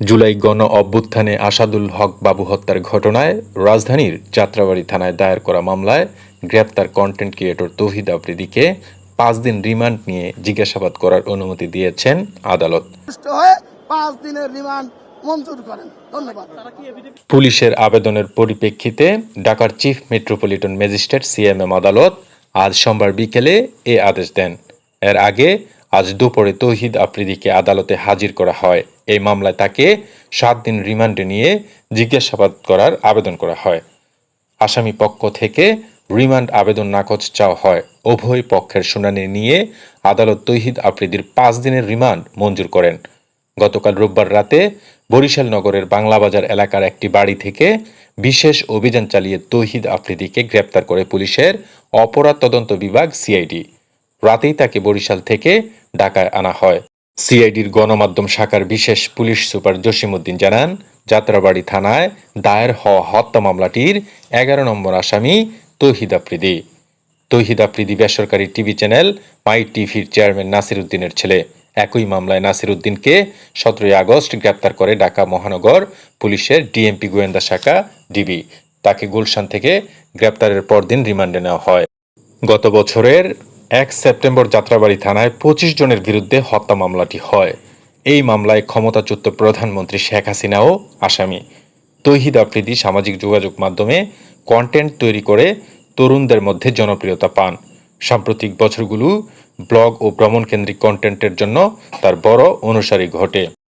জুলাই গণ অভ্যুত্থানে আসাদুল হক বাবু হত্যার ঘটনায় রাজধানীর যাত্রাবাড়ি থানায় দায়ের করা মামলায় গ্রেপ্তার কন্টেন্ট ক্রিয়েটর তৌহিদ আফ্রিদিকে পাঁচ দিন রিমান্ড নিয়ে জিজ্ঞাসাবাদ করার অনুমতি দিয়েছেন আদালত। পাঁচ দিনের রিমান্ড মঞ্জুর করেন। ধন্যবাদ। পুলিশের আবেদনের পরিপ্রেক্ষিতে ঢাকার চিফ মেট্রোপলিটন ম্যাজিস্ট্রেট সিএমএম আদালত আজ সোমবার বিকেলে এ আদেশ দেন। এর আগে আজ দুপুরে তৌহিদ আফ্রিদিকে আদালতে হাজির করা হয়। এই মামলায় তাকে সাত দিন রিমান্ডে নিয়ে জিজ্ঞাসাবাদ করার আবেদন করা হয়। আসামি পক্ষ থেকে রিমান্ড আবেদন নাকচ চাওয়া হয়। উভয় পক্ষের শুনানি নিয়ে আদালত তৌহিদ আফ্রিদির পাঁচ দিনের রিমান্ড মঞ্জুর করেন। গতকাল রোববার রাতে বরিশাল নগরের বাংলাবাজার এলাকার একটি বাড়ি থেকে বিশেষ অভিযান চালিয়ে তৌহিদ আফ্রিদিকে গ্রেপ্তার করে পুলিশের অপরাধ তদন্ত বিভাগ সিআইডি। রাতেই তাকে বরিশাল থেকে ঢাকায় আনা হয়। সিআইডির গণমাধ্যম শাখার বিশেষ পুলিশ সুপার জসিমউদ্দিন জানান, যাত্রাবাড়ি থানায় দায়ের হওয়া হত্যা মামলাটির এগারো নম্বর আসামি তৌহিদ আফ্রিদি। তৌহিদ আফ্রিদি বেসরকারি টিভি চ্যানেল মাই টিভির চেয়ারম্যান নাসির উদ্দিনের ছেলে। একই মামলায় নাসির উদ্দিনকে সতেরোই আগস্ট গ্রেপ্তার করে ঢাকা মহানগর পুলিশের ডিএমপি গোয়েন্দা শাখা ডিবি। তাকে গুলশান থেকে গ্রেপ্তারের পরদিন রিমান্ডে নেওয়া হয়। গত বছরের এক সেপ্টেম্বর যাত্রাবাড়ি থানায় পঁচিশ জনের বিরুদ্ধে হত্যা মামলাটি হয়। এই মামলায় ক্ষমতাচ্যুত প্রধানমন্ত্রী শেখ হাসিনাও আসামি। তহিদ আফ্রিদি সামাজিক যোগাযোগ মাধ্যমে কন্টেন্ট তৈরি করে তরুণদের মধ্যে জনপ্রিয়তা পান। সাম্প্রতিক বছরগুলো ব্লগ ও ভ্রমণকেন্দ্রিক কন্টেন্টের জন্য তার বড় অনুসারী ঘটে।